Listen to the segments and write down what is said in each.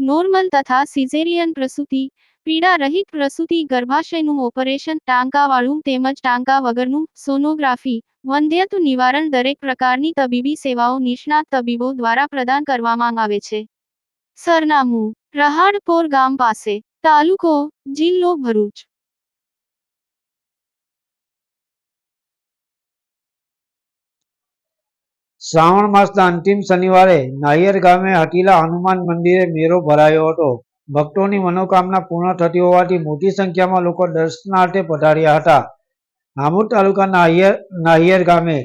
Normal તથા caesarean પ્રસૂતિ પીડા રહિત પ્રસૂતિ, ગર્ભાશયનું ઓપરેશન, ટાંકાવાળું તેમજ ટાંકા વગરનું સોનોગ્રાફી વંધ્યત્વ નિવારણ દરેક પ્રકારની તબીબી સેવાઓ નિષ્ણાત તબીબો દ્વારા પ્રદાન કરવામાં આવે છે. સરનામું, રહાડપોર ગામ પાસે, તાલુકો, જિલ્લો ભરૂચ. શ્રાવણ માસના અંતિમ શનિવારે નાયર ગામે હટીલા હનુમાન મંદિરે મેળો ભરાયો હતો. ભક્તોની મનોકામના પૂર્ણ થતી હોવાથી મોટી સંખ્યામાં લોકો દર્શનાર્થે પધાર્યા હતા. આમોદ તાલુકાના નાહિયર ગામે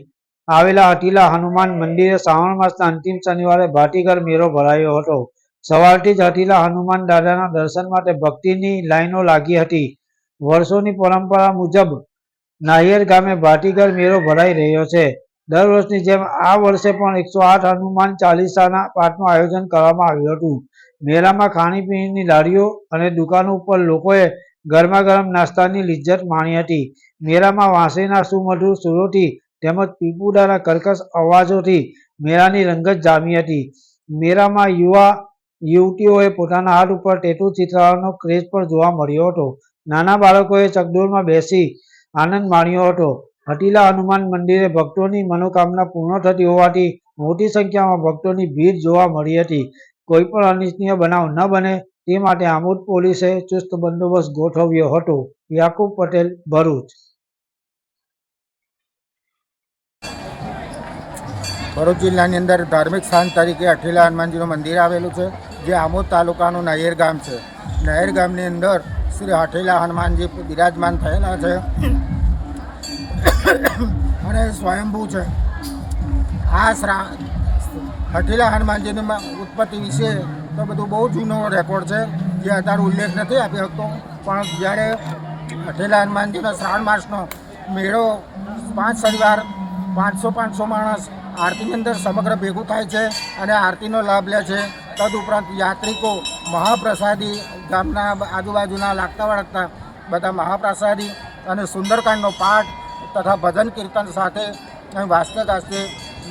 આવેલા હટીલા હનુમાન મંદિરે શ્રાવણ માસના અંતિમ શનિવારે ભાટીગર મેળો ભરાયો હતો. સવારથી જ હટીલા હનુમાન દાદાના દર્શન માટે ભક્તિની લાઈનો લાગી હતી. વર્ષોની પરંપરા મુજબ નાહિયર ગામે ભાટીગર મેળો ભરાઈ રહ્યો છે. દર વર્ષની જેમ આ વર્ષે પણ એકસો આઠ હનુમાન ચાલીસાના પાઠનું આયોજન કરવામાં આવ્યું હતું. મેળામાં ખાણીપીણીની લારીઓ અને દુકાનો ઉપર લોકોએ ગરમા ગરમ નાસ્તાની લિજ્જત માણી હતી. મેળામાં વાંસળીના સુમધુર સુરોથી તેમજ પીપુડાના કર્કશ અવાજોથી મેળાની રંગત જામી હતી. મેળામાં યુવા યુવતીઓએ પોતાના હાથ ઉપર ટેટુ ચિત્રાવાનો ક્રેઝ પણ જોવા મળ્યો હતો. નાના બાળકોએ ચકડોળમાં બેસી આનંદ માણ્યો હતો. હટીલા હનુમાન મંદિરે ભક્તોની મનોકામના પૂર્ણ થતી હોવાથી મોટી સંખ્યામાં ભક્તોની ભીડ જોવા મળી હતી. કોઈ પણ અનિચ્છનીય બનાવ ન બને તે માટે આમોદ પોલીસે ચુસ્ત બંદોબસ્ત ગોઠવ્યો હતો. યાકુબ પટેલ, ભરૂચ. ભરૂચ જિલ્લાની અંદર ધાર્મિક સ્થાન તરીકે અઠીલા હનુમાનજીનું મંદિર આવેલું છે, જે આમોદ તાલુકાનું નહેર ગામ છે. નહેર ગામની અંદર શ્રી અઠીલા હનુમાનજી બિરાજમાન થયેલા છે. અને સ્વયંભૂ છે. આ શ્રા હઠીલા હનુમાનજીની ઉત્પત્તિ વિશે તો બધું બહુ જૂનો રેકોર્ડ છે. જે અત્યારે ઉલ્લેખ નથી આપી શકતો. પણ જ્યારે હઠીલા હનુમાનજીનો શ્રાવણ માસનો મેળો પાંચ શનિવાર પાંચસો પાંચસો માણસ આરતીની અંદર સમગ્ર ભેગું થાય છે અને આરતીનો લાભ લે છે. તદુપરાંત યાત્રિકો, મહાપ્રસાદી ગામના આજુબાજુના લાગતા વળગતા બધા મહાપ્રસાદી અને સુંદરકાંડનો પાઠ તથા ભજન કીર્તન સાથે અને વાસ્તે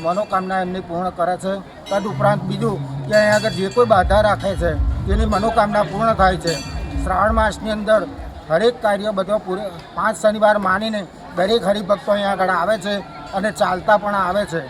મનોકામના એમની પૂર્ણ કરે છે. તદુપરાંત બીજું કે અહીંયા આગળ જે કોઈ બાધા રાખે છે, તેની મનોકામના પૂર્ણ થાય છે. શ્રાવણ માસની અંદર હરેક કાર્ય બધો પૂરે, પાંચ શનિવાર માનીને દરેક હરિભક્તો અહીંયા આગળ આવે છે અને ચાલતા પણ આવે છે.